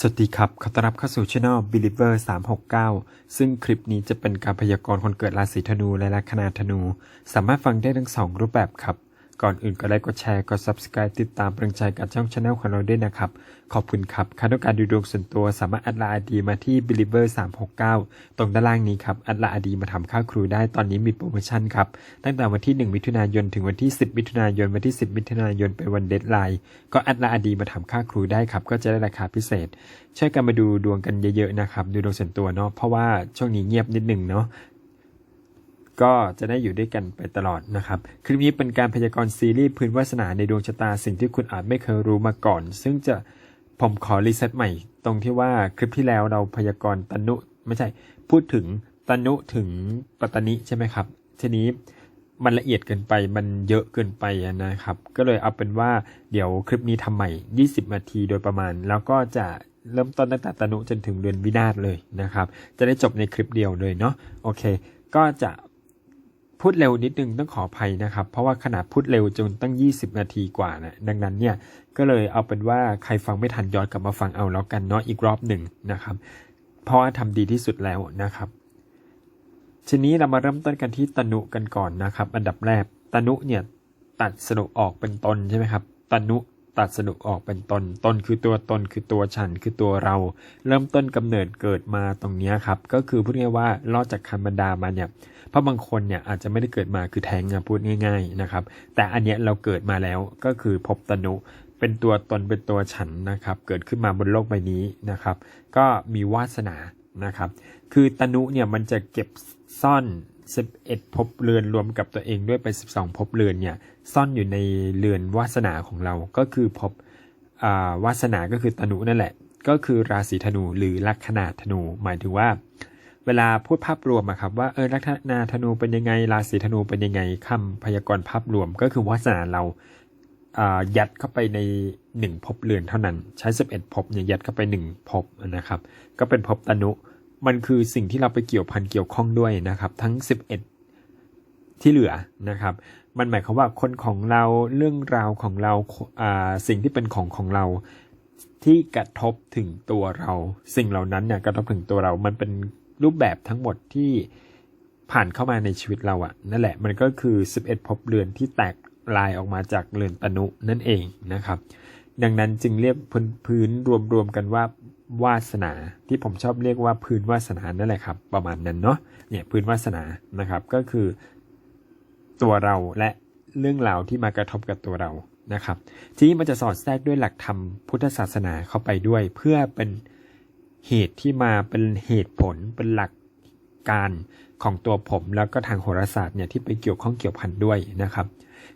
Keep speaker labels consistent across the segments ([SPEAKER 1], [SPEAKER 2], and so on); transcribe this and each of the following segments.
[SPEAKER 1] สวัสดีครับ ขอต้อนรับเข้าสู่ช่อง Believer 369 ซึ่งคลิปนี้จะเป็นการพยากรณ์คนเกิดราศีธนูและลัคนาธนู สามารถฟังได้ทั้งสองรูปแบบครับ ก่อนอื่นก็ไลค์กดแชร์กด Subscribe ติดตามเป็นกำลังใจกับช่องช anel ของเราด้วยนะครับ ขอบคุณครับใครต้องการดูดวงส่วนตัวสามารถอัดลาอดีมาที่ Believer 369 ตรงด้านล่างนี้ครับ อัดลาอดีมาทำค่าครูได้ตอนนี้มีโปรโมชั่นครับ ตั้งแต่วันที่ 1 มิถุนายน ถึงวันที่ 10 มิถุนายน วันที่ 10 มิถุนายนเป็นวันเดทไลน์ก็อัดลาอดีมาทำค่าครูได้ครับ ก็จะได้ราคาพิเศษ ช่วยกันมาดูดวงกันเยอะๆนะครับ ดูดวงส่วนตัวเนาะ เพราะว่าช่วงนี้เงียบนิดหนึ่งเนาะ ก็จะได้อยู่ด้วยกันไปตลอดนะครับ คลิปนี้เป็นการพยากรณ์ซีรีส์พื้นวาสนาในดวงชะตาสิ่งที่คุณอาจไม่เคยรู้มาก่อน ซึ่งจะผมขอรีเซ็ตใหม่ ตรงที่ว่าคลิปที่แล้วเราพยากรณ์ตนุไม่ใช่พูดถึงตนุถึงปัตตนิใช่ไหมครับ ทีนี้มันละเอียดเกินไปมันเยอะเกินไปนะครับ ก็เลยเอาเป็นว่าเดี๋ยวคลิปนี้ทำใหม่ 20 นาทีโดยประมาณ แล้วก็จะเริ่มต้นตั้งแต่ตนุจนถึงเดือนวินาศเลยนะครับ จะได้จบในคลิปเดียวเลยเนาะโอเค ก็จะ พูดเร็วนิดนึงต้องขออภัยนะครับ เพราะว่าขนาดพูดเร็วจนตั้ง 20 นาทีกว่านะดังนั้นเนี่ยก็เลยเอาเป็นว่าใครฟังไม่ทันย้อนกลับมาฟังเอาแล้วกันเนาะอีกรอบหนึ่งนะครับเพราะว่าทำดีที่สุดแล้วนะครับทีนี้เรามาเริ่มต้นกันที่ตนุกันก่อนนะครับ อันดับแรกตนุเนี่ยตัดสนุออกเป็นตนใช่ไหมครับตนุ ตัดสนุออกเป็นตน ตนคือตัวตนคือตัวฉันคือตัวเรา เริ่มต้นกำเนิดเกิดมาตรงนี้ครับ ก็คือพูดง่ายว่าลอดจากคันบรรดามาเนี่ยเพราะบางคนเนี่ยอาจจะไม่ได้เกิดมาคือแท้งพูดง่าย ๆนะครับ แต่อันเนี้ยเราเกิดมาแล้วก็คือพบตนุเป็นตัวตนเป็นตัวฉันนะครับ เกิดขึ้นมาบนโลกใบนี้นะครับ ก็มีวาสนานะครับ คือตนุเนี่ยมันจะเก็บซ่อน 11ภพเรือนรวมกับตัวเองด้วยไป 12ภพเรือนเนี่ยซ่อนอยู่ในเรือนวาสนาของเราก็คือภพอาวาสนาก็คือตนุนั่นแหละ ก็คือราศีธนูหรือลัคนาธนู หมายถึงว่า เวลาพูดภาพรวมอะครับว่าเออลัคนาธนูเป็นยังไง ราศีธนูเป็นยังไงคำพยากรณ์ภาพรวมก็คือวาสนาเราอ่ายัดเข้าไปในหนึ่งภพเรือนเท่านั้น ใช้ 11ภพเนี่ยยัดเข้าไปหนึ่งภพนะครับ ก็เป็นภพตนุ มันคือสิ่งที่เราไปเกี่ยวพันเกี่ยวข้องด้วยนะครับ ทั้ง 11 ที่เหลือนะครับ มันหมายความว่าคนของเราเรื่องราวของเราอ่าสิ่งที่เป็นของของเราที่กระทบถึงตัวเรา สิ่งเหล่านั้นเนี่ยกระทบถึงตัวเรา มันเป็นรูปแบบทั้งหมดที่ผ่านเข้ามาในชีวิตเราอะนั่นแหละมันก็คือ 11 ภพเรือนที่แตกลายออกมาจากเรือนตนุนั่นเองนะครับ ดังนั้นจึงเรียกพื้นพื้นรวมๆกันว่า วาสนาที่ผมชอบเรียกว่าพื้นวาสนานั่นแหละครับประมาณนั้นเนาะเนี่ยพื้นวาสนานะครับก็คือตัวเราและเรื่องราวที่มากระทบกับตัวเรานะครับทีนี้มันจะสอดแทรกด้วยหลักธรรมพุทธศาสนาเข้าไปด้วย เพื่อเป็นเหตุที่มาเป็นเหตุผลเป็นหลักการของตัวผม แล้วก็ทางโหราศาสตร์เนี่ยที่ไปเกี่ยวข้องเกี่ยวพันด้วยนะครับ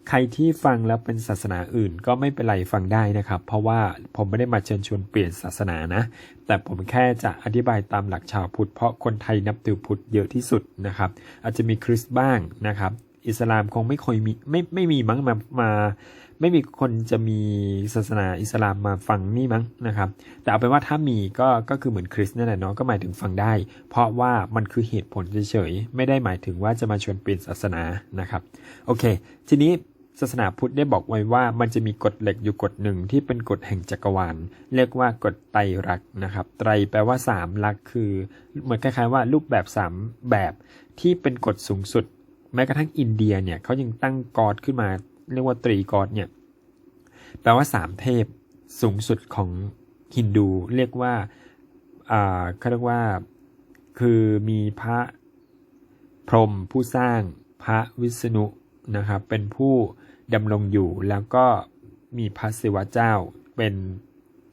[SPEAKER 1] ใครที่ฟังแล้วเป็นศาสนาอื่นก็ไม่เป็นไรฟังได้นะครับ เพราะว่าผมไม่ได้มาเชิญชวนเปลี่ยนศาสนานะ แต่ผมแค่จะอธิบายตามหลักชาวพุทธเพราะคนไทยนับถือพุทธเยอะที่สุดนะครับ อาจจะมีคริสต์บ้างนะครับ อิสลามคงไม่ค่อยมีไม่ไม่มีมั้งมามา ไม่มีคนจะมีศาสนาอิสลามมาฟังนี่มั้งนะครับ แต่เอาเป็นว่าถ้ามีก็ก็คือเหมือนคริสต์นั่นแหละเนาะก็หมายถึงฟังได้ เพราะว่ามันคือเหตุผลเฉยๆไม่ได้หมายถึงว่าจะมาชวนเปลี่ยนศาสนานะครับโอเค ทีนี้ศาสนาพุทธได้บอกไว้ว่ามันจะมีกฎเหล็กอยู่กฎหนึ่งที่เป็นกฎแห่งจักรวาล เรียกว่ากฎไตรลักษณ์นะครับ ไตรแปลว่าสามลักษณ์คือเหมือนคล้ายๆว่ารูปแบบสามแบบที่เป็นกฎสูงสุด แม้กระทั่งอินเดียเนี่ยเขายังตั้งกอดขึ้นมา เรียกว่าตรีกอดเนี่ยแปลว่าสามเทพสูงสุดของฮินดูเรียกว่าอ่าเขาเรียกว่าคือมีพระพรหมผู้สร้างพระวิษณุนะครับเป็นผู้ดำรงอยู่แล้วก็มีพระศิวะเจ้าเป็น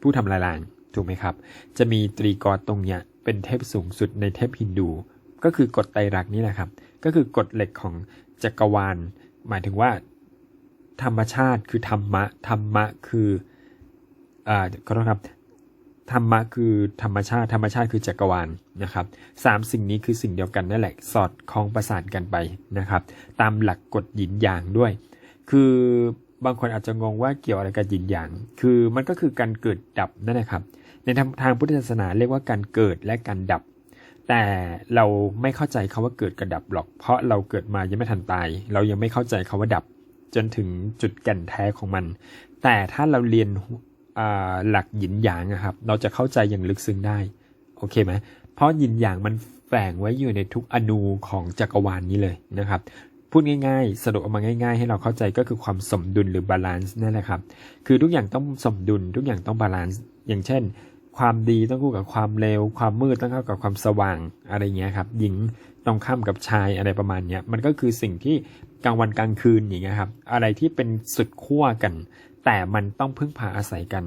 [SPEAKER 1] ผู้ทำลายล้างถูกไหมครับ จะมีตรีกอดตรงเนี้ยเป็นเทพสูงสุดในเทพฮินดู ก็คือกฎไตรลักษณ์นี่แหละครับ ก็คือกฎเหล็กของจักรวาล หมายถึงว่า ธรรมชาติคือธรรมะ ธรรมะคืออ่าขอโทษครับธรรมะคือธรรมชาติธรรมชาติคือจักรวาลนะครับสามสิ่งนี้คือสิ่งเดียวกันนั่นแหละสอดคล้องประสานกันไปนะครับ ตามหลักกฎหยินหยางด้วย คือบางคนอาจจะงงว่าเกี่ยวอะไรกับหยินหยาง คือมันก็คือการเกิดดับนั่นแหละครับ ในทางทางพุทธศาสนาเรียกว่าการเกิดและการดับ แต่เราไม่เข้าใจคาว่าเกิดกับดับหรอก เพราะเราเกิดมายังไม่ทันตาย เรายังไม่เข้าใจคาว่าดับ จนถึงจุดแก่นแท้ของมัน แต่ถ้าเราเรียนหลักหยินหยางอะครับ เราจะเข้าใจอย่างลึกซึ้งได้โอเคไหมเพราะหยินหยางมันแฝงไว้อยู่ในทุกอนูของจักรวาลนนี้เลยนะครับ พูดง่ายๆ สรุปออกมาง่าย ๆ ให้เราเข้าใจก็คือความสมดุลหรือบาลานซ์นั่นแหละครับ คือทุกอย่างต้องสมดุล ทุกอย่างต้องบาลานซ์อย่างเช่น ความดีต้องคู่กับความเลวความมืดต้องเข้ากับความสว่างอะไรเงี้ยครับหญิงต้องข้ามกับชายอะไรประมาณเนี้ยมันก็คือสิ่งที่ กลางวันกลางคืนอย่างเงี้ยครับ อะไรที่เป็นสุดขั้วกัน แต่มันต้องพึ่งพาอาศัยกัน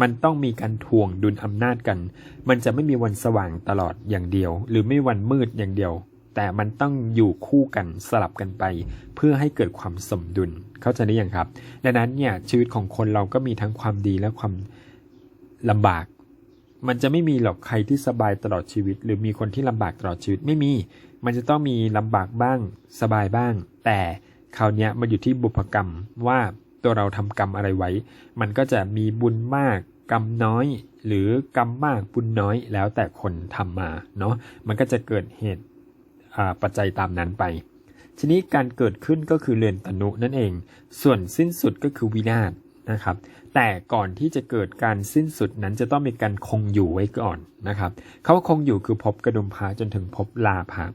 [SPEAKER 1] มันต้องมีการทวงดุลอำนาจกัน มันจะไม่มีวันสว่างตลอดอย่างเดียว หรือไม่วันมืดอย่างเดียว แต่มันต้องอยู่คู่กันสลับกันไป เพื่อให้เกิดความสมดุลเข้าใจได้ยังครับ ดังนั้นเนี่ยชีวิตของคนเราก็มีทั้งความดีและความลำบาก มันจะไม่มีหรอกใครที่สบายตลอดชีวิต หรือมีคนที่ลำบากตลอดชีวิตไม่มี มันจะต้องมีลำบากบ้าง สบายบ้าง แต่คราวนี้มันอยู่ที่บุพกรรมว่าตัวเราทำกรรมอะไรไว้ มันก็จะมีบุญมากกรรมน้อย หรือกรรมมากบุญน้อยแล้วแต่คนทำมาเนาะมันก็จะเกิดเหตุอ่าปัจจัยตามนั้นไป ทีนี้การเกิดขึ้นก็คือเรือนตนุนั่นเอง ส่วนสิ้นสุดก็คือวินาศนะครับ แต่ก่อนที่จะเกิดการสิ้นสุดนั้นจะต้องมีการคงอยู่ไว้ก่อนนะครับเขาคงอยู่คือพบกระดุมพาจนถึงพบลาภะ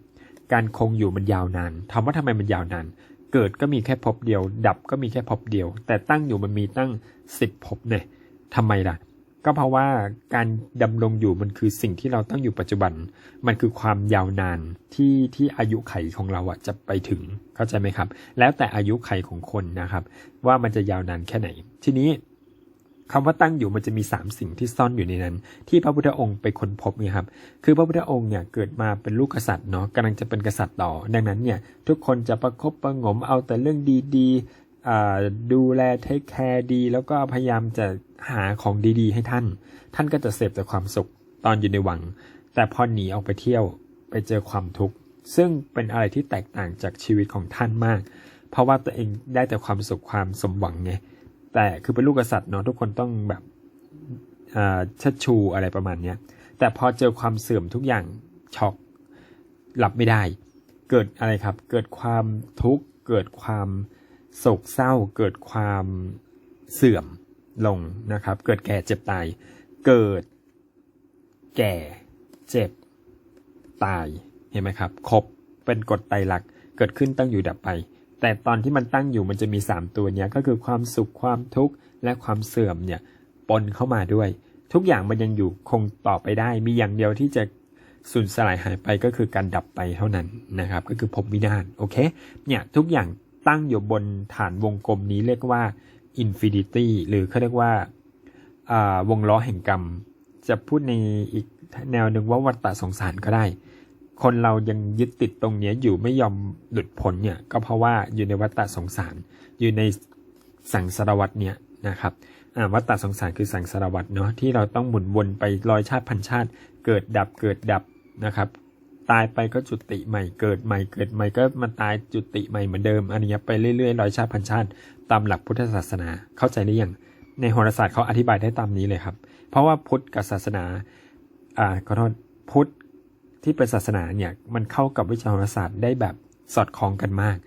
[SPEAKER 1] การคงอยู่มันยาวนานถามว่าทำไมมันยาวนาน เกิดก็มีแค่พบเดียว ดับก็มีแค่พบเดียว แต่ตั้งอยู่มันมีตั้งสิบพบเนี่ยทำไมล่ะ ก็เพราะว่าการดำรงอยู่มันคือสิ่งที่เราตั้งอยู่ปัจจุบัน มันคือความยาวนานที่ที่อายุไขของเราอะจะไปถึงเข้าใจไหมครับ แล้วแต่อายุไขของคนนะครับ ว่ามันจะยาวนานแค่ไหน ทีนี้ คำว่าตั้งอยู่มันจะมี 3 สิ่งที่ซ่อนอยู่ในนั้น ที่พระพุทธองค์ไปค้นพบนี่ยครับ คือพระพุทธองค์เนี่ยเกิดมาเป็นลูกกษัตริย์เนาะกำลังจะเป็นกษัตริย์ต่อ ดังนั้นเนี่ยทุกคนจะประคบประงมเอาแต่เรื่องดีๆดูแลเทคแคร์ดี แล้วก็พยายามจะหาของดีๆ ให้ท่าน ท่านก็จะเสพแต่ความสุขตอนอยู่ในวัง แต่พอหนีออกไปเที่ยวไปเจอความทุกข์ซึ่งเป็นอะไรที่แตกต่างจากชีวิตของท่านมาก เพราะว่าตัวเองได้แต่ความสุขความสมหวังไง แต่คือเป็นลูกกษัตริย์เนาะทุกคนต้องแบบเชิดชูอะไรประมาณเนี้ยแต่พอเจอความเสื่อมทุกอย่างช็อกหลับไม่ได้ เกิดอะไรครับ เกิดความทุกข์ เกิดความโศกเศร้า เกิดความเสื่อมลงนะครับ เกิดแก่เจ็บตาย เกิดแก่เจ็บตายเห็นไหมครับ ครบเป็นกฎไตรลักษณ์เกิดขึ้นตั้งอยู่ดับไป แต่ตอนที่มันตั้งอยู่มันจะมี 3 ตัวเนี้ยก็คือความสุขความทุกข์และความเสื่อมเนี่ยปนเข้ามาด้วย ทุกอย่างมันยังอยู่คงต่อไปได้ มีอย่างเดียวที่จะสูญสลายหายไปก็คือการดับไปเท่านั้นนะครับ ก็คือภพวินาศโอเคเนี่ยทุกอย่างตั้งอยู่บนฐานวงกลมนี้เรียกว่า infinity หรือเขาเรียกว่าอ่าวงล้อแห่งกรรม จะพูดในอีกแนวหนึ่งว่าวัฏฏะสงสารก็ได้ คนเรายังยึดติดตรงเนี้ยอยู่ไม่ยอมหลุดพ้นเนี่ยก็เพราะว่าอยู่ในวัฏฏะสงสาร อยู่ในสังสารวัฏเนี่ยนะครับวัฏฏะสงสารคือสังสารวัฏเนาะที่เราต้องหมุนวนไปร้อยชาติพันชาติ เกิดดับเกิดดับนะครับ ตายไปก็จุติใหม่เกิดใหม่เกิดใหม่ก็มาตายจุติใหม่เหมือนเดิมอันนี้ไปเรื่อยๆร้อยชาติพันชาติ ตามหลักพุทธศาสนาเข้าใจได้ยังในโหราศาสตร์เขาอธิบายได้ตามนี้เลยครับ เพราะว่าพุทธกับศาสนาอ่าขอโทษพุทธ ที่เป็นศาสนาเนี่ยมันเข้ากับวิชาโหราศาสตร์ได้แบบสอดคล้องกันมาก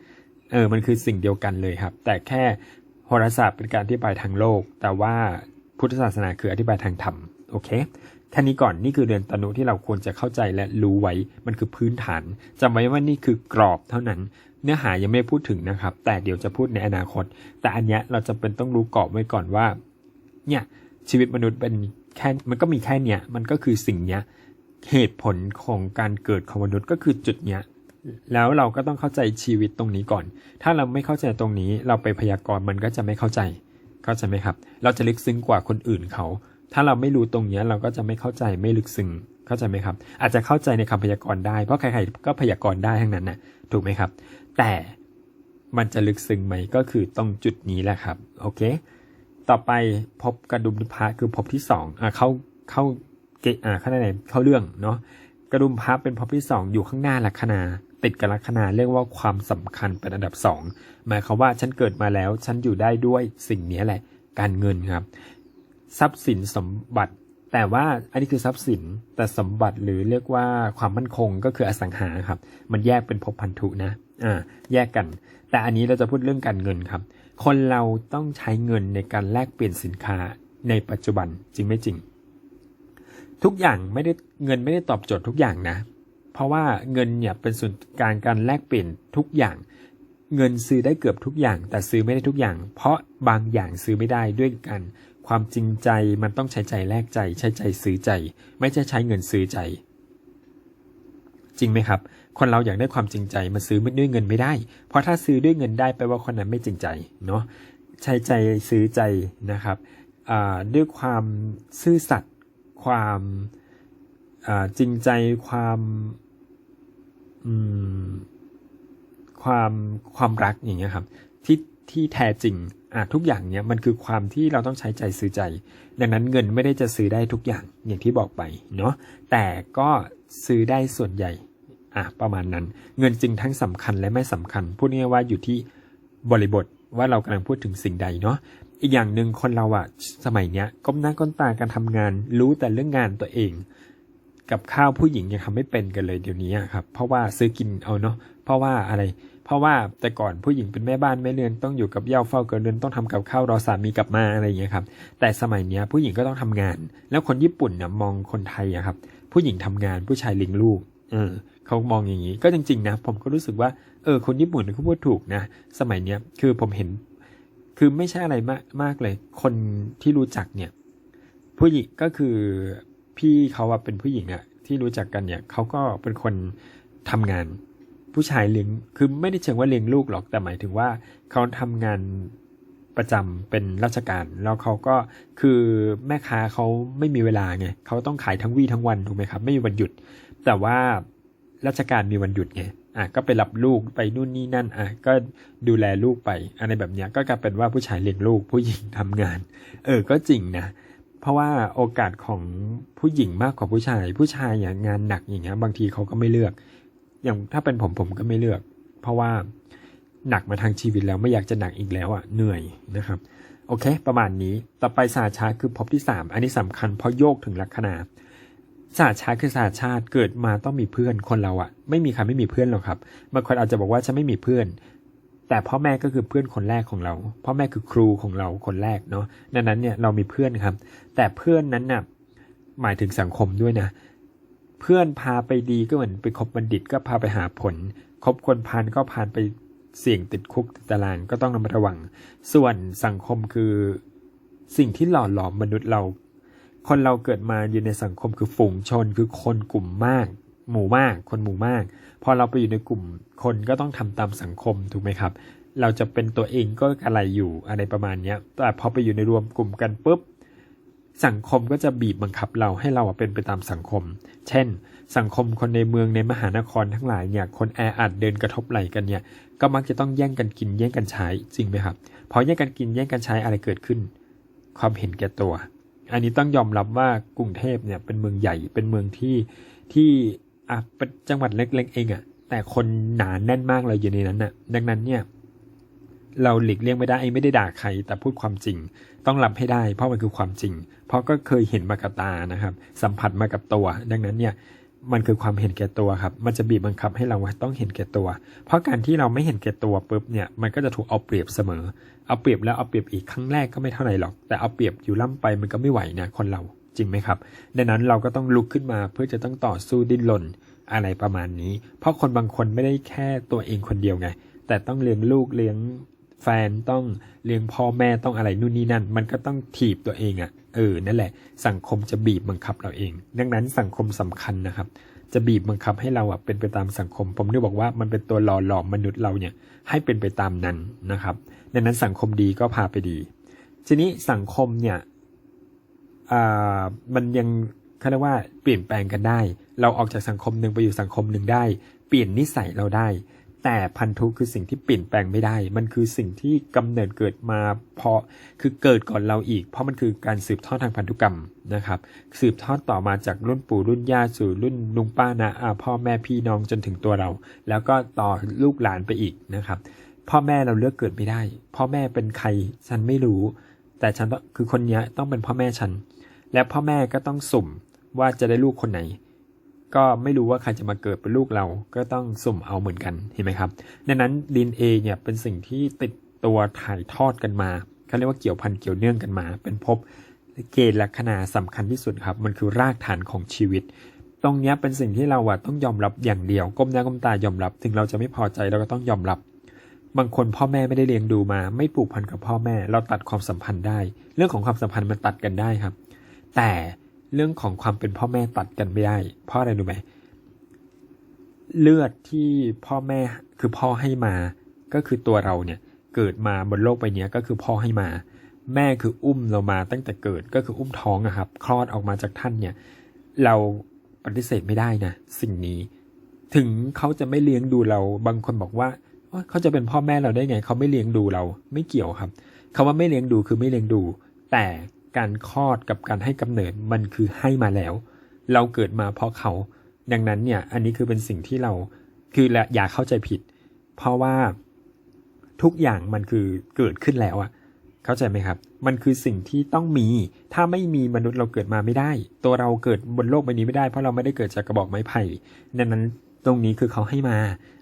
[SPEAKER 1] เออ มันคือสิ่งเดียวกันเลยครับ แต่แค่โหราศาสตร์เป็นการอธิบายทางโลก แต่ว่าพุทธศาสนาคืออธิบายทางธรรม โอเคแค่นี้ก่อน นี่คือเดือนตนุที่เราควรจะเข้าใจและรู้ไว้ มันคือพื้นฐานจำไว้ว่านี่คือกรอบเท่านั้น เนื้อหายังไม่พูดถึงนะครับ แต่เดี๋ยวจะพูดในอนาคต แต่อันเนี้ยเราจะเป็นต้องรู้กรอบไว้ก่อนว่า เนี่ยชีวิตมนุษย์เป็นแค่ มันก็มีแค่เนี้ย มันก็คือสิ่งเนี้ย เหตุผลของการเกิดของมนุษย์ก็คือจุดเนี้ยแล้วเราก็ต้องเข้าใจชีวิตตรงนี้ก่อน ถ้าเราไม่เข้าใจตรงนี้ เราไปพยากรณ์มันก็จะไม่เข้าใจ เข้าใจไหมครับ เราจะลึกซึ้งกว่าคนอื่นเขา ถ้าเราไม่รู้ตรงนี้เราก็จะไม่เข้าใจไม่ลึกซึ้ง เข้าใจไหมครับ อาจจะเข้าใจในคำพยากรณ์ได้ เพราะใครๆก็พยากรณ์ได้ทั้งนั้นนะถูกไหมครับ แต่มันจะลึกซึ้งไหมก็คือตรงจุดนี้แหละครับ โอเค ต่อไปพบกระดุมพระคือพบที่สองอ่าเข้าเข้า เกอ่าข้างในเข้าเรื่องเนาะกระดุมพระเป็นพบที่สองอยู่ข้างหน้าลัคนาติดกับลัคนาเรียกว่าความสำคัญเป็นอันดับสองหมายความว่าฉันเกิดมาแล้ว ฉันอยู่ได้ด้วยสิ่งนี้แหละ การเงินครับ ทรัพย์สินสมบัติ แต่ว่าอันนี้คือทรัพย์สินแต่สมบัติหรือเรียกว่าความมั่นคงก็คืออสังหาครับ มันแยกเป็นภพพันธุนะอ่าแยกกัน แต่อันนี้เราจะพูดเรื่องการเงินครับ คนเราต้องใช้เงินในการแลกเปลี่ยนสินค้าในปัจจุบันจริงไม่จริง ทุกอย่างไม่ได้เงินไม่ได้ตอบโจทย์ทุกอย่างนะ เพราะว่าเงินเนี่ยเป็นส่วนกลารการแลกเปลี่ยนทุกอย่าง เงินซื้อได้เกือบทุกอย่าง แต่ซื้อไม่ได้ทุกอย่าง เพราะบางอย่างซื้อไม่ได้ด้วยกัน ความจริงใจมันต้องใช้ใจแลกใจ ใช้ใจซื้อใจ ไม่ใช่ใช้เงินซื้อใจ จริงไหมครับ คนเราอยากได้ความจริงใจมาซื้อไม่ด้วยเงินไม่ได้ เพราะถ้าซื้อด้วยเงินได้แปลว่าคนนั้นไม่จริงใจเนาะใช้ใจซื้อใจนะครับด้วยความซื่อสัตย์ ความจริงใจความความความรักอย่างเงี้ยครับที่ที่แท้จริงอะทุกอย่างเนี้ยมันคือความที่เราต้องใช้ใจซื้อใจ ดังนั้นเงินไม่ได้จะซื้อได้ทุกอย่างอย่างที่บอกไปเนาะแต่ก็ซื้อได้ส่วนใหญ่อะประมาณนั้น เงินจึงทั้งสำคัญและไม่สำคัญ พูดง่ายๆว่าอยู่ที่บริบทว่าเรากำลังพูดถึงสิ่งใดเนาะ อีกอย่างหนึ่งคนเราอะสมัยเนี้ยก้มหน้าก้มตาการทำงาน รู้แต่เรื่องงานตัวเอง กับข้าวผู้หญิงยังทำไม่เป็นกันเลยเดี๋ยวนี้ครับ เพราะว่าซื้อกินเอาเนาะเพราะว่าอะไร เพราะว่าแต่ก่อนผู้หญิงเป็นแม่บ้านแม่เรือนต้องอยู่กับเหย้าเฝ้าเกินเรือนต้องทำกับข้าวรอสามีกลับมาอะไรอย่างเงี้ยครับ แต่สมัยเนี้ยผู้หญิงก็ต้องทำงาน แล้วคนญี่ปุ่นเนี่ยมองคนไทยอะครับ ผู้หญิงทำงานผู้ชายเลี้ยงลูกเออเขามองอย่างนี้ก็จริงๆนะ ผมก็รู้สึกว่าเออคนญี่ปุ่นเขาพูดถูกนะ สมัยเนี้ยคือผมเห็น คือไม่ใช่อะไรมากมากเลย คนที่รู้จักเนี่ย ผู้หญิงก็คือพี่เขาอะเป็นผู้หญิงอะที่รู้จักกันเนี่ยเขาก็เป็นคนทำงาน ผู้ชายเลี้ยงคือไม่ได้เชิงว่าเลี้ยงลูกหรอกแต่หมายถึงว่าเขาทำงานประจำเป็นราชการ แล้วเขาก็คือแม่ค้าเขาไม่มีเวลาไงเขาต้องขายทั้งวี่ทั้งวันถูกไหมครับ ไม่มีวันหยุด แต่ว่าราชการมีวันหยุดไง อะก็ไปรับลูกไปนู่นนี่นั่นอะก็ดูแลลูกไปอะไรแบบเนี้ยก็กลายเป็นว่าผู้ชายเลี้ยงลูกผู้หญิงทำงาน เออก็จริงนะเพราะว่าโอกาสของผู้หญิงมากกว่าผู้ชาย ผู้ชายอย่างงานหนักอย่างเงี้ยบางทีเขาก็ไม่เลือก อย่างถ้าเป็นผมผมก็ไม่เลือก เพราะว่าหนักมาทางชีวิตแล้วไม่อยากจะหนักอีกแล้วอะเหนื่อยนะครับโอเค ประมาณนี้ต่อไปศาชาคือภพที่ 3 อันนี้สำคัญเพราะโยกถึงลัคนา สตร์ชาติคือศาสตร์ชาติเกิดมาต้องมีเพื่อนคนเราอะไม่มีใครไม่มีเพื่อนหรอกครับบางคนอาจจะบอกว่าฉันไม่มีเพื่อน แต่พ่อแม่ก็คือเพื่อนคนแรกของเรา พ่อแม่คือครูของเราคนแรกเนาะดังนั้นเนี่ยเรามีเพื่อนครับ แต่เพื่อนนั้นน่ะหมายถึงสังคมด้วยนะเพื่อนพาไปดีก็เหมือนไปคบบัณฑิตก็พาไปหาผลคบคนพาลก็พาไปเสี่ยงติดคุกติดตารางก็ต้องระมัดระวัง ส่วนสังคมคือสิ่งที่หล่อหลอมมนุษย์เรา คนเราเกิดมาอยู่ในสังคมคือฝูงชนคือคนกลุ่มมาก หมู่มาก คนหมู่มาก พอเราไปอยู่ในกลุ่มคนก็ต้องทำตามสังคมถูกไหมครับ เราจะเป็นตัวเองก็อะไรอยู่อะไรประมาณเนี้ยแต่พอไปอยู่ในรวมกลุ่มกันปุ๊บสังคมก็จะบีบบังคับเราให้เราเป็นไปตามสังคม เช่น สังคมคนในเมืองในมหานครทั้งหลายเนี่ย คนแออัดเดินกระทบไหลกันเนี่ย ก็มักจะต้องแย่งกันกินแย่งกันใช้จริงไหมครับ พอแย่งกันกินแย่งกันใช้อะไรเกิดขึ้น ความเห็นแก่ตัว อันนี้ต้องยอมรับว่ากรุงเทพเนี่ยเป็นเมืองใหญ่เป็นเมืองที่ที่อะเป็นจังหวัดเล็ก ๆ เองอะ่ะแต่คนหนาแน่นมากเลยอยู่ในนั้นน่ะ ดังนั้นเนี่ย เราหลีกเลี่ยงไม่ได้ไม่ได้ด่าใคร แต่พูดความจริง ต้องรับให้ได้ เพราะมันคือความจริง เพราะก็เคยเห็นมากับตานะครับ สัมผัสมากับตัว ดังนั้นเนี่ย มันคือความเห็นแก่ตัวครับ มันจะบีบบังคับให้เราต้องเห็นแก่ตัว เพราะการที่เราไม่เห็นแก่ตัวปุ๊บเนี่ย มันก็จะถูกเอาเปรียบเสมอ เอาเปรียบแล้วเอาเปรียบอีกครั้งแรกก็ไม่เท่าไหร่หรอก แต่เอาเปรียบอยู่ล่ำไปมันก็ไม่ไหวนะคนเราจริงไหมครับ ดังนั้นเราก็ต้องลุกขึ้นมาเพื่อจะต้องต่อสู้ดิ้นรนอะไรประมาณนี้ เพราะคนบางคนไม่ได้แค่ตัวเองคนเดียวไง แต่ต้องเลี้ยงลูกเลี้ยงแฟนต้องเลี้ยงพ่อแม่ต้องอะไรนู่นนี่นั่น มันก็ต้องถีบตัวเองอะ่ะเออนั่นแหละ สังคมจะบีบบังคับเราเอง ดังนั้นสังคมสำคัญนะครับ จะบีบบังคับให้เราอะเป็นไปตามสังคม ผมนึกบอกว่ามันเป็นตัวหล่อหลอมมนุษย์เราเนี่ยให้เป็นไปตามนั้นนะครับดังนั้นสังคมดีก็พาไปดี ทีนี้สังคมเนี่ยมันยังเขาเรียกว่าเปลี่ยนแปลงกันได้ เราออกจากสังคมหนึ่งไปอยู่สังคมหนึ่งได้ เปลี่ยนนิสัยเราได้ แต่พันธุคือสิ่งที่เปลี่ยนแปลงไม่ได้ มันคือสิ่งที่กำเนิดเกิดมาเพราะคือเกิดก่อนเราอีก เพราะมันคือการสืบทอดทางพันธุกรรมนะครับ สืบทอดต่อมาจากรุ่นปู่รุ่นย่าสู่รุ่นลุงป้านะอาพ่อแม่พี่น้องจนถึงตัวเรา แล้วก็ต่อลูกหลานไปอีกนะครับ พ่อแม่เราเลือกเกิดไม่ได้ พ่อแม่เป็นใครฉันไม่รู้ แต่ฉันต้องคือคนนี้ต้องเป็นพ่อแม่ฉัน และพ่อแม่ก็ต้องสุ่มว่าจะได้ลูกคนไหน ก็ไม่รู้ว่าใครจะมาเกิดเป็นลูกเราก็ต้องสุ่มเอาเหมือนกันเห็นไหมครับดังนั้นดีเอเนี่ยเป็นสิ่งที่ติดตัวถ่ายทอดกันมาเขาเรียกว่าเกี่ยวพันเกี่ยวเนื่องกันมา เป็นภพเกณฑ์ลัคนาสำคัญที่สุดครับ มันคือรากฐานของชีวิต ตรงนี้เป็นสิ่งที่เราอะต้องยอมรับอย่างเดียว ก้มหน้าก้มตายอมรับ ถึงเราจะไม่พอใจเราก็ต้องยอมรับ บางคนพ่อแม่ไม่ได้เลี้ยงดูมา ไม่ผูกพันกับพ่อแม่ เราตัดความสัมพันธ์ได้ เรื่องของความสัมพันธ์มันตัดกันได้ครับ แต่ เรื่องของความเป็นพ่อแม่ตัดกันไม่ได้ เพราะอะไรรู้ไหมเลือดที่พ่อแม่คือพ่อให้มา ก็คือตัวเราเนี่ยเกิดมาบนโลกใบเนี้ยก็คือพ่อให้มา แม่คืออุ้มเรามาตั้งแต่เกิดก็คืออุ้มท้องอะครับ คลอดออกมาจากท่านเนี่ย เราปฏิเสธไม่ได้นะสิ่งนี้ ถึงเขาจะไม่เลี้ยงดูเราบางคนบอกว่าเขาจะเป็นพ่อแม่เราได้ไง เขาไม่เลี้ยงดูเราไม่เกี่ยวครับคาว่าไม่เลี้ยงดูคือไม่เลี้ยงดู แต่ การคลอดกับการให้กำเนิดมันคือให้มาแล้ว เราเกิดมาเพราะเขา ดังนั้นเนี่ยอันนี้คือเป็นสิ่งที่เราคือละอย่าเข้าใจผิด เพราะว่าทุกอย่างมันคือเกิดขึ้นแล้วอะเข้าใจไหมครับ มันคือสิ่งที่ต้องมี ถ้าไม่มีมนุษย์เราเกิดมาไม่ได้ ตัวเราเกิดบนโลกใบนี้ไม่ได้เพราะเราไม่ได้เกิดจากกระบอกไม้ไผ่ดังนั้นตรงนี้คือเขาให้มา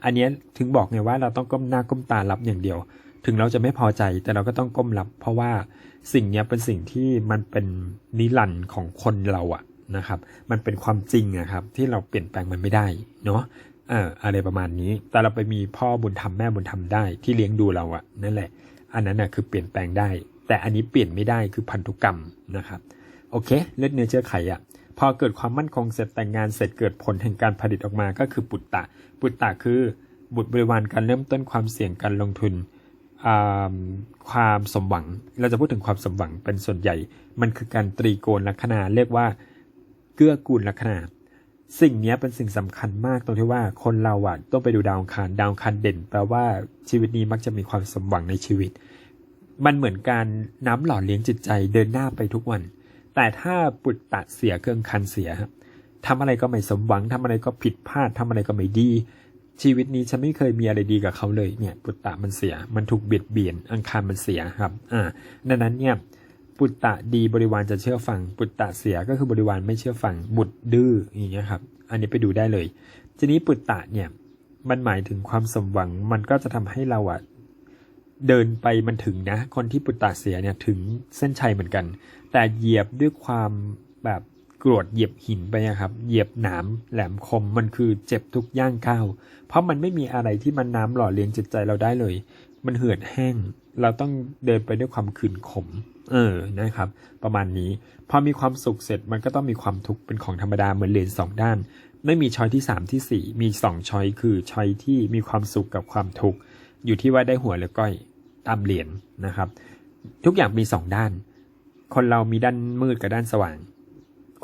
[SPEAKER 1] อันนี้ถึงบอกไงว่าเราต้องก้มหน้าก้มตารับอย่างเดียว ถึงเราจะไม่พอใจแต่เราก็ต้องก้มรับ เพราะว่าสิ่งนี้เป็นสิ่งที่มันเป็นนิรันดร์ของคนเราอะนะครับ มันเป็นความจริงอะครับ ที่เราเปลี่ยนแปลงมันไม่ได้เนาะเอออะไรประมาณนี้ แต่เราไปมีพ่อบุญธรรมแม่บุญธรรมได้ที่เลี้ยงดูเราอะนั่นแหละ อันนั้นนะคือเปลี่ยนแปลงได้ แต่อันนี้เปลี่ยนไม่ได้คือพันธุกรรมนะครับ โอเค เลือดเนื้อเชื้อไขอะพอเกิดความมั่นคงเสร็จแต่งงานเสร็จเกิดผลแห่งการผลิตออกมาก็คือปุตตะ ปุตตะคือบุตรบริวารการเริ่มต้นความเสี่ยงการลงทุน ความสมหวัง เราจะพูดถึงความสมหวังเป็นส่วนใหญ่ มันคือการตรีโกณลัคนาเรียกว่าเกื้อกูลลัคนาสิ่งนี้เป็นสิ่งสำคัญมากตรงที่ว่าคนเราอะต้องไปดูดาวอังคารดาวอังคารเด่นแปลว่าชีวิตนี้มักจะมีความสมหวังในชีวิต มันเหมือนการน้ำหล่อเลี้ยงจิตใจเดินหน้าไปทุกวัน แต่ถ้าปุตตะเสียเครื่องคันเสียครับทำอะไรก็ไม่สมหวังทำอะไรก็ผิดพลาดทำอะไรก็ไม่ดี ชีวิตนี้ฉันไม่เคยมีอะไรดีกับเขาเลยเนี่ยปุตตะมันเสีย มันถูกเบียดเบียนอังคารมันเสียครับอ่าดังนั้นเนี่ยปุตตะดีบริวารจะเชื่อฟัง ปุตตะเสียก็คือบริวารไม่เชื่อฟัง บุตรดื้ออย่างเงี้ยครับ อันนี้ไปดูได้เลย ทีนี้ปุตตะเนี่ยมันหมายถึงความสมหวัง มันก็จะทำให้เราอะเดินไปมันถึงนะ คนที่ปุตตะเสียเนี่ยถึงเส้นชัยเหมือนกัน แต่เหยียบด้วยความแบบ กรวดเหยียบหินไปอะครับ เหยียบหนามแหลมคมมันคือเจ็บทุกย่างก้าว เพราะมันไม่มีอะไรที่มันน้ำหล่อเลี้ยงจิตใจเราได้เลย มันเหือดแห้ง เราต้องเดินไปด้วยความขืนขม เออนะครับ ประมาณนี้ พอมีความสุขเสร็จมันก็ต้องมีความทุกข์เป็นของธรรมดาเหมือนเลนสองด้าน ไม่มีช้อยที่สามที่สี่มีสองช้อยคือช้อยที่มีความสุขกับความทุกข์อยู่ที่ว่าได้หัวหรือก้อยตามเหรียญนะครับ ทุกอย่างมีสองด้าน คนเรามีด้านมืดกับด้านสว่าง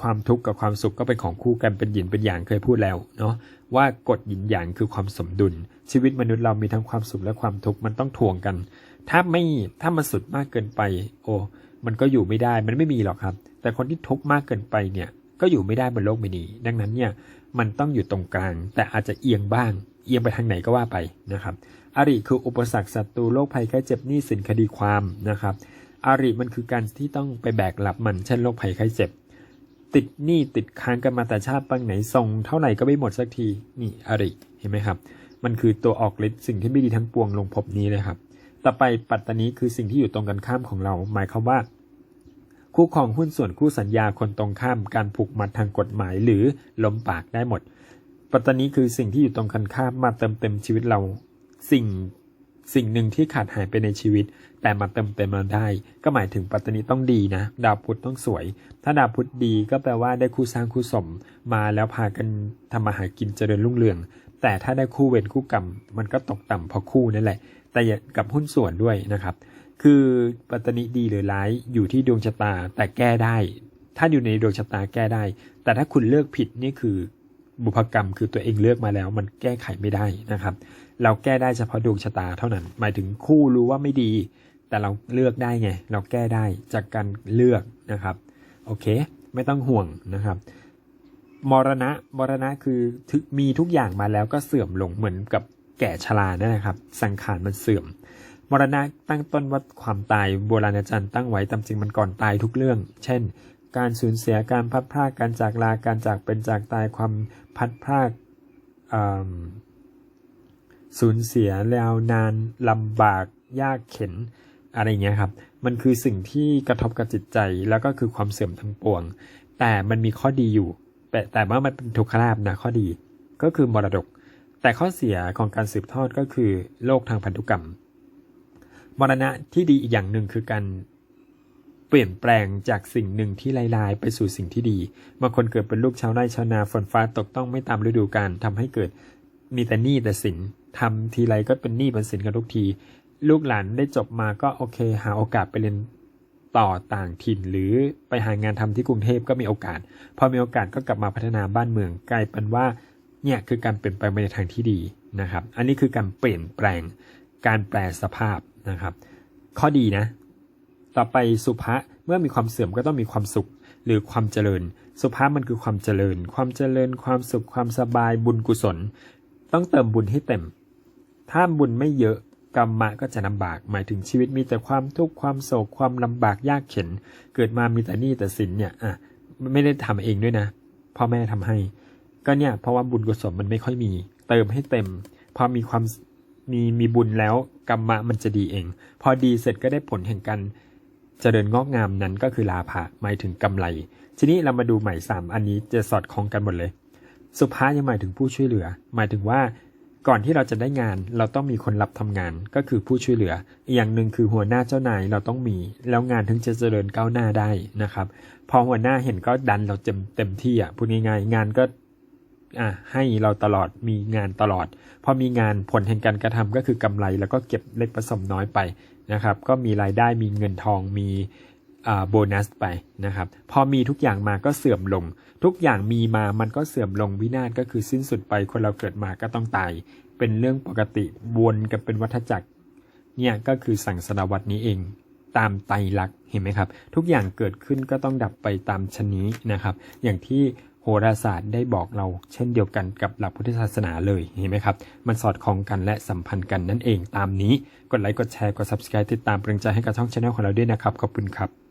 [SPEAKER 1] ความทุกข์กับความสุขก็เป็นของคู่กันเป็นหยินเป็นหยางเคยพูดแล้วเนาะว่ากฎหยินหยางคือความสมดุล ชีวิตมนุษย์เรามีทั้งความสุขและความทุกข์มันต้องทวงกัน ถ้าไม่ถ้ามันสุดมากเกินไป โอ้มันก็อยู่ไม่ได้มันไม่มีหรอกครับ แต่คนที่ทุกข์มากเกินไปเนี่ยก็อยู่ไม่ได้บนโลกใบนี้ ดังนั้นเนี่ยมันต้องอยู่ตรงกลาง แต่อาจจะเอียงบ้าง เอียงไปทางไหนก็ว่าไปนะครับอาริคืออุปสรรคศัตรูโรคภัยแค่เจ็บหนี้สินคดีความนะครับอาริมันคือการที่ต้องไปแบกรับมันเช่นโรคภัยไข้เจ็บ ติดหนี้ติดค้างกันมาแต่ชาติปังไหนส่งเท่าไหร่ก็ไม่หมดสักทีนี่อริเห็นไหมครับ มันคือตัวออกฤทธิ์สิ่งที่ไม่ดีทั้งปวงลงภพนี้เลยครับ ต่อไปปัตตานีคือสิ่งที่อยู่ตรงกันข้ามของเรา หมายความว่า คู่ครองหุ้นส่วนคู่สัญญาคนตรงข้าม การผูกมัดทางกฎหมายหรือลมปากได้หมด ปัตตานีคือสิ่งที่อยู่ตรงกันข้ามมาเติมเต็มชีวิตเรา สิ่ง สิ่งหนึ่งที่ขาดหายไปในชีวิต แต่มาเติมเต็มเราได้ ก็หมายถึงปัตตานีต้องดีนะ ดาวพุธต้องสวย ถ้าดาวพุธดีก็แปลว่าได้คู่สร้างคู่สม มาแล้วพากันทำมาหากินเจริญรุ่งเรือง แต่ถ้าได้คู่เวรคู่กรรม มันก็ตกต่ำเพราะคู่นั่นแหละ แต่กับหุ้นส่วนด้วยนะครับ คือปัตตานีดีหรือร้ายอยู่ที่ดวงชะตาแต่แก้ได้ ถ้าอยู่ในดวงชะตาแก้ได้ แต่ถ้าคุณเลือกผิดนี่คือบุพกรรมคือตัวเองเลือกมาแล้วมันแก้ไขไม่ได้นะครับ เราแก้ได้เฉพาะดวงชะตาเท่านั้น หมายถึงคู่รู้ว่าไม่ดี แต่เราเลือกได้ไง เราแก้ได้จากการเลือกนะครับ โอเค ไม่ต้องห่วงนะครับ มรณะ มรณะคือมีทุกอย่างมาแล้วก็เสื่อมลงเหมือนกับแก่ชรานั่นนะครับ สังขารมันเสื่อม มรณะตั้งต้นว่าความตายโบราณอาจารย์ตั้งไว้ตามจริงมันก่อนตายทุกเรื่อง เช่น การสูญเสียการพัดพรากการจากลาการจากเป็นจากตายความพัดพราก สูญเสียยาวนานลำบากยากเข็นอะไรเงี้ยครับ มันคือสิ่งที่กระทบกับจิตใจแล้วก็คือความเสื่อมทั้งปวง แต่มันมีข้อดีอยู่ แต่แต่ว่ามันเป็นทุกขลาภนะข้อดี ก็คือมรดก แต่ข้อเสียของการสืบทอดก็คือโรคทางพันธุกรรม มรณะที่ดีอีกอย่างหนึ่งคือการเปลี่ยนแปลงจากสิ่งหนึ่งที่ลายๆ ไปสู่สิ่งที่ดี บางคนเกิดเป็นลูกชาวไร่ชาวนาฝนฟ้าตกต้องไม่ตามฤดูกาลทำให้เกิด มีแต่หนี้แต่สินทำทีไรก็เป็นหนี้เป็นสินกันทุกที ลูกหลานได้จบมาก็โอเค หาโอกาสไปเรียนต่อต่างถิ่นหรือไปหางานทำที่กรุงเทพก็มีโอกาส พอมีโอกาสก็กลับมาพัฒนาบ้านเมืองกลายเป็นว่าเนี่ยคือการเปลี่ยนแปลงไปในทางที่ดีนะครับ อันนี้คือการเปลี่ยนแปลงการแปลสภาพนะครับ ข้อดีนะ ต่อไปสุภะเมื่อมีความเสื่อมก็ต้องมีความสุขหรือความเจริญ สุภาพมันคือความเจริญ ความเจริญ ความสุข ความสบาย บุญกุศล ต้องเติมบุญให้เต็ม ถ้าบุญไม่เยอะกรรมะก็จะลำบาก หมายถึงชีวิตมีแต่ความทุกข์ความโศกความลำบากยากเข็น เกิดมามีแต่หนี้แต่สินเนี่ยอะไม่ได้ทำเองด้วยนะพ่อแม่ทำให้ ก็เนี่ยเพราะว่าบุญกุศลมันไม่ค่อยมี เติมให้เต็ม พอมีความมีมีบุญแล้วกรรมะมันจะดีเอง พอดีเสร็จก็ได้ผลแห่งการเจริญงอกงามนั้นก็คือลาภะหมายถึงกำไร ทีนี้เรามาดูใหม่สามอันนี้จะสอดคล้องกันหมดเลย สุภายังหมายถึงผู้ช่วยเหลือ หมายถึงว่าก่อนที่เราจะได้งานเราต้องมีคนรับทำงานก็คือผู้ช่วยเหลือ อีกอย่างหนึ่งคือหัวหน้าเจ้านายเราต้องมี แล้วงานถึงจะเจริญก้าวหน้าได้นะครับ พอหัวหน้าเห็นก็ดันเราเต็มเต็มที่อะพูดง่ายๆงานก็อะให้เราตลอดมีงานตลอด พอมีงานผลแห่งการกระทำก็คือกำไร แล้วก็เก็บเล็กผสมน้อยไปนะครับ ก็มีรายได้มีเงินทองมี โบนัสไปนะครับ พอมีทุกอย่างมาก็เสื่อมลง ทุกอย่างมีมามันก็เสื่อมลงวินาศก็คือสิ้นสุดไปคนเราเกิดมาก็ต้องตาย เป็นเรื่องปกติวนกันเป็นวัฏจักรเนี่ยก็คือสั่งสารวัตนี้เอง ตามไตรลักษณ์เห็นไหมครับ ทุกอย่างเกิดขึ้นก็ต้องดับไปตามชนนี้นะครับ อย่างที่โหราศาสตร์ได้บอกเราเช่นเดียวกันกับหลักพุทธศาสนาเลยเห็นไหมครับ มันสอดคล้องกันและสัมพันธ์กันนั่นเองตามนี้ กดไลค์กดแชร์กด subscribe ติดตามเป็นกำลังใจให้กับช่องช anel ของเราด้วยนะครับ ขอบคุณครับ